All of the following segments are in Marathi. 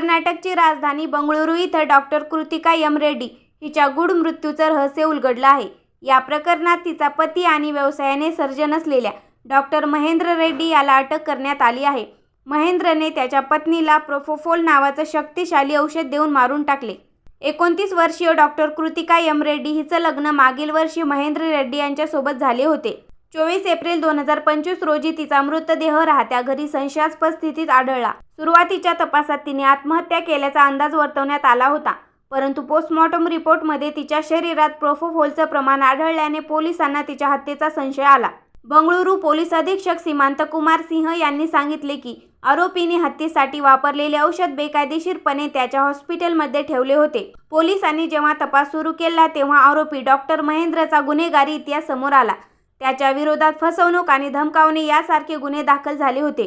कर्नाटकची राजधानी बंगळुरू इथं डॉक्टर कृतिका यम रेड्डी हिच्या गूढ मृत्यूचं रहस्य उलगडलं आहे. या प्रकरणात तिचा पती आणि व्यवसायाने सर्जन असलेल्या डॉक्टर महेंद्र रेड्डी याला अटक करण्यात आली आहे. महेंद्रने त्याच्या पत्नीला प्रोफोफोल नावाचं शक्तिशाली औषध देऊन मारून टाकले. एकोणतीस वर्षीय डॉक्टर कृतिका यम रेड्डी हिचं लग्न मागील वर्षी महेंद्र रेड्डी यांच्यासोबत झाले होते. चोवीस एप्रिल दोन हजार पंचवीस रोजी तिचा मृतदेह राहत्या घरी संशयास्पद स्थितीत आढळला. सुरुवातीच्या तपासात तिने आत्महत्या केल्याचा अंदाज वर्तवण्यात आला होता. परंतु पोस्टमॉर्टम रिपोर्टमध्ये तिच्या शरीरात प्रोफोफोलचं प्रमाण आढळल्याने पोलिसांना तिच्या हत्येचा संशय आला. बंगळुरू पोलीस अधीक्षक सीमांत कुमार सिंह यांनी सांगितले की आरोपीने हत्येसाठी वापरलेले औषध बेकायदेशीरपणे त्याच्या हॉस्पिटलमध्ये ठेवले होते. पोलिसांनी जेव्हा तपास सुरू केला तेव्हा आरोपी डॉक्टर महेंद्रचा गुन्हेगारी इतिहास समोर आला. त्याच्या विरोधात फसवणूक आणि धमकावणे यासारखे गुन्हे दाखल झाले होते.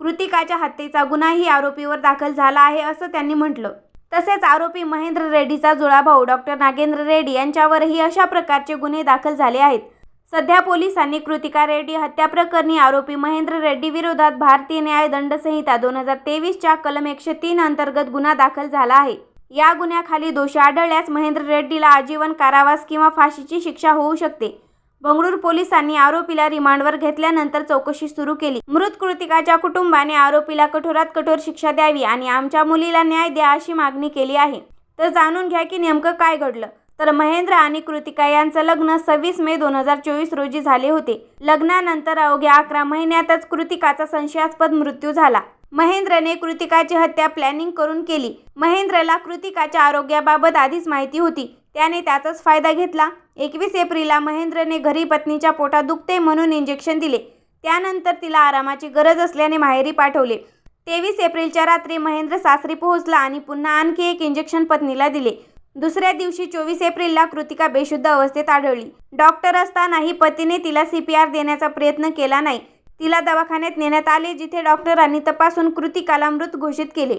कृतिकाच्या हत्येचा गुन्हाही आरोपीवर दाखल झाला आहे असं त्यांनी म्हटलं. तसेच आरोपी महेंद्र रेड्डीचा जुळा भाऊ डॉक्टर नागेंद्र रेड्डी यांच्यावरही अशा प्रकारचे गुन्हे दाखल झाले आहेत. सध्या पोलिसांनी कृतिका रेड्डी हत्या प्रकरणी आरोपी महेंद्र रेड्डी विरोधात भारतीय न्याय दंडसंहिता दोन हजार तेवीसच्या कलम एकशे तीन अंतर्गत गुन्हा दाखल झाला आहे. या गुन्ह्याखाली दोषी आढळल्यास महेंद्र रेड्डीला आजीवन कारावास किंवा फाशीची शिक्षा होऊ शकते. बंगळूर पोलिसांनी आरोपीला रिमांडवर घेतल्यानंतर चौकशी सुरू केली. मृत कृतिकाच्या कुटुंबाने आरोपीला कठोरात कठोर शिक्षा द्यावी आणि आमच्या मुलीला न्याय द्या अशी मागणी केली आहे. तर जाणून घ्या की नेमकं काय घडलं. तर महेंद्र आणि कृतिका यांचं लग्न सव्वीस मे दोन हजार चोवीस रोजी झाले होते. लग्नानंतर अवघ्या अकरा महिन्यातच कृतिकाचा संशयास्पद मृत्यू झाला. महेंद्रने कृतिकाची हत्या प्लॅनिंग करून केली. महेंद्रला कृतिकाच्या आरोग्याबाबत आधीच माहिती होती. त्याने त्याचाच फायदा घेतला. एकवीस एप्रिलला महेंद्रने घरी पत्नीच्या पोटात दुखते म्हणून इंजेक्शन दिले. त्यानंतर तिला आरामाची गरज असल्याने माहेरी पाठवले. तेवीस एप्रिलच्या रात्री महेंद्र सासरी पोहोचला आणि पुन्हा आणखी एक इंजेक्शन पत्नीला दिले. दुसऱ्या दिवशी चोवीस एप्रिलला कृतिका बेशुद्ध अवस्थेत आढळली. डॉक्टर असतानाही पतीने तिला सी पी आर देण्याचा प्रयत्न केला नाही. तिला दवाखान्यात नेण्यात आले जिथे डॉक्टरांनी तपासून कृतिकाला मृत घोषित केले.